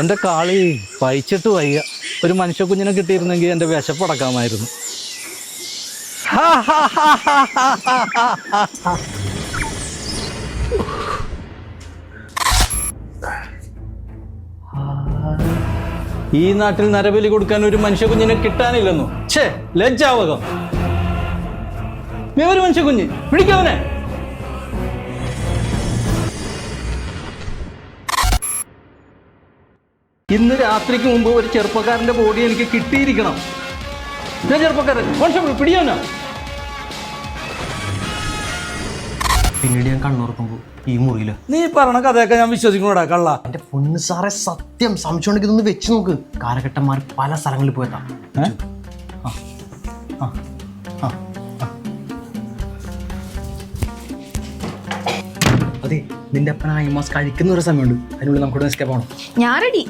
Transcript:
എന്റെ കാളി പയിച്ചിട്ട് വയ്യ. ഒരു മനുഷ്യ കുഞ്ഞിനെ കിട്ടിയിരുന്നെങ്കിൽ എന്റെ വിശപ്പടക്കാമായിരുന്നു ഈ നാട്ടിൽ നരബലി കൊടുക്കാൻ ഒരു മനുഷ്യ കുഞ്ഞിനെ കിട്ടാനില്ലെന്നു? ഛേ ലജ്ജാവകം. ഒരു മനുഷ്യ കുഞ്ഞ് പിടിക്കവനെ ഇന്ന് രാത്രിക്ക് മുമ്പ് ഒരു ചെറുപ്പക്കാരന്റെ ബോഡി എനിക്ക് കിട്ടിയിരിക്കണം. ഞാൻ ചെറുപ്പക്കാരൻ. കോൺസ്റ്റബിൾ പിടിയാനാ പിന്നീട് ഞാൻ കണ്ണുറക്കുമ്പോൾ ഈ മുറിയിൽ. നീ പറഞ്ഞ കഥയൊക്കെ ഞാൻ വിശ്വസിക്കണോടാ കള്ള. എന്റെ പൊന്ന് സാറെ സത്യം. സംശയമുണ്ടെങ്കിൽ ഇതൊന്ന് വെച്ച് നോക്ക്. കാലഘട്ടന്മാർ പല സ്ഥലങ്ങളിൽ പോയതാ ആ, ആ, ആ, നിന്റെ അപ്പന ഐമാസ് കഴിക്കുന്ന ഒരു സമയമുണ്ട്. അതിനുള്ളിൽ നമുക്ക് എസ്കേപ്പ് ആണോ ഞാൻ റെഡി.